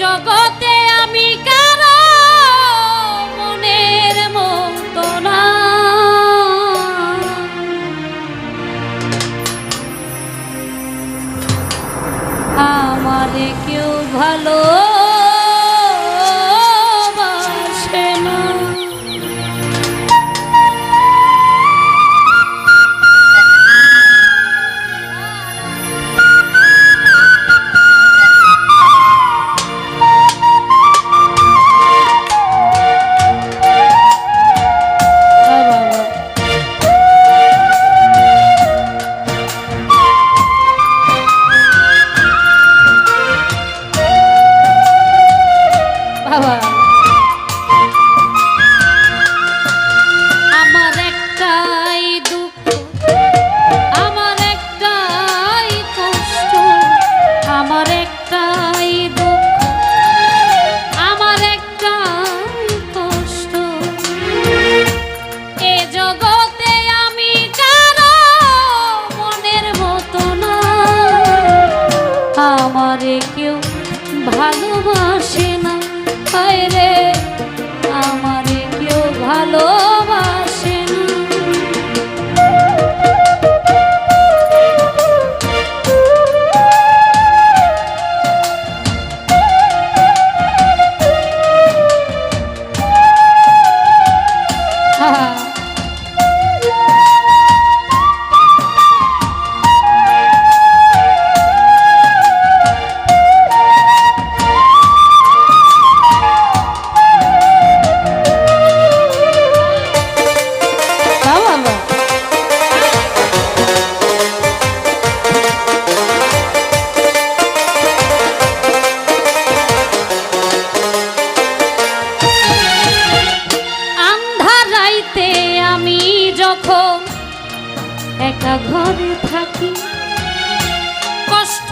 জগৎ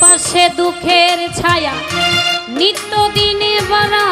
পাশে দুঃখের ছায়া নিত্যদিনে বাড়া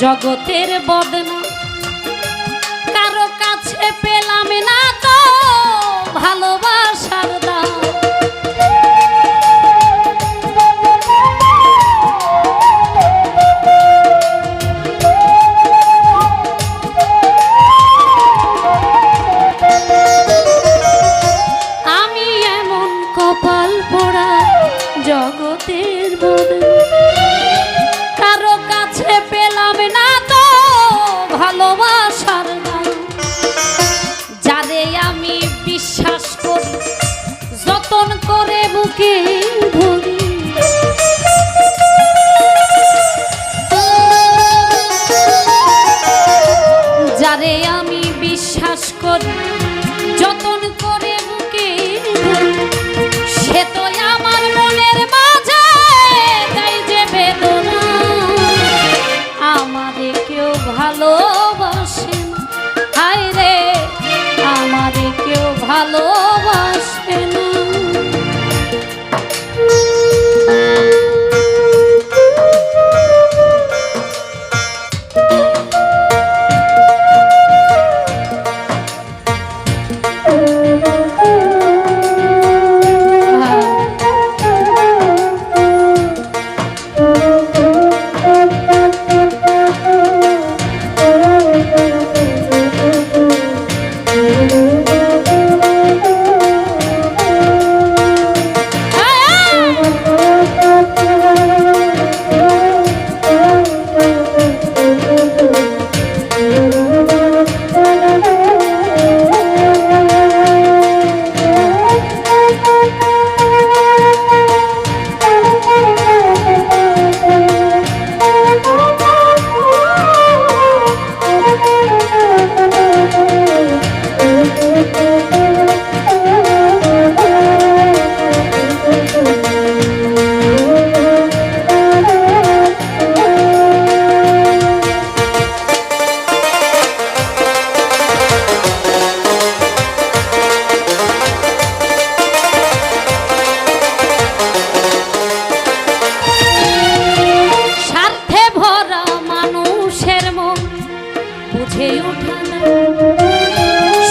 জগতের বদনা করি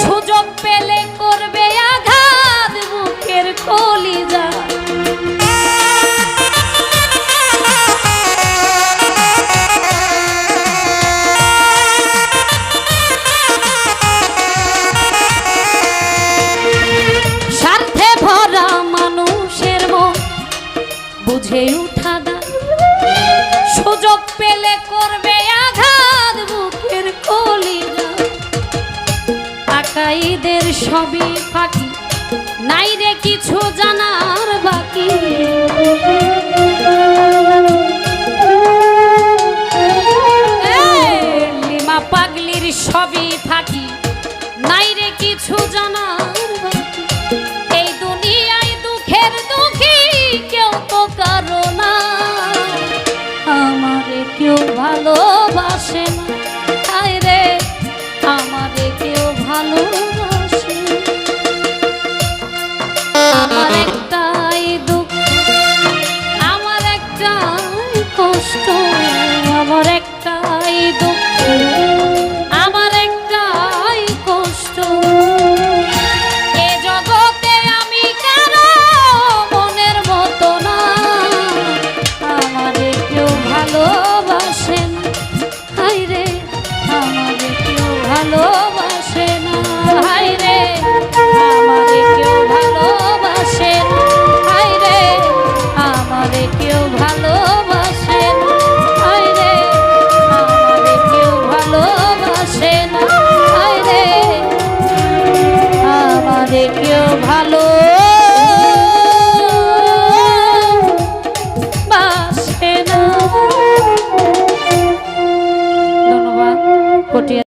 সুযোগ পেলে করবে আঘাত বুকের কলিজা। স্বার্থে ভরা মানুষের মন বুঝে উঠা সবই ফাঁকি নাই রে কিছু জানার বাকি।